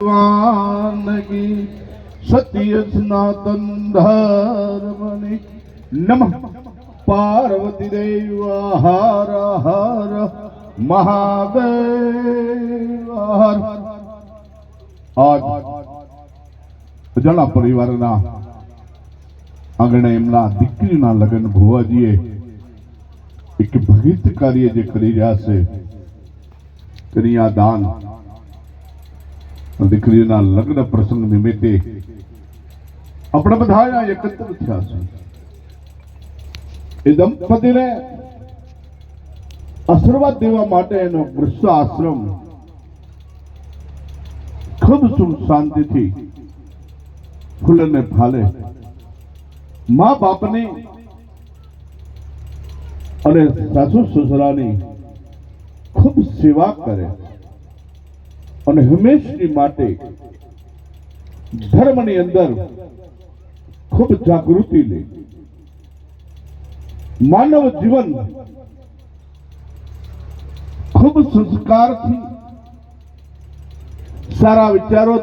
વાનગી સત્ય સનાતન ધર્મની નમઃ. પાર્વતી દેવ, હર હર મહાદેવ, હર આજ જણા પરિવારના આંગણે એમના દીકરીના લગ્ન ભુવાજીએ એક ભગીત કાર્ય જે કરી રહ્યા છે કન્યાદાન દીકરીના લગ્ન પ્રસંગ નિમિત્તે આપણે બધા એકત્ર થયા છે. એ દંપતીને આશીર્વાદ દેવા માટે એનો વૃક્ષ આશ્રમ ખૂબ સુખ શાંતિથી ફૂલને ફાલે. મા બાપની અને સાસુ સસરાની ખૂબ સેવા કરે. અને હંમેશની માટે ધર્મની અંદર ખૂબ જાગૃતિ લે. માનવ જીવન ખૂબ સંસ્કારથી સારા વિચારો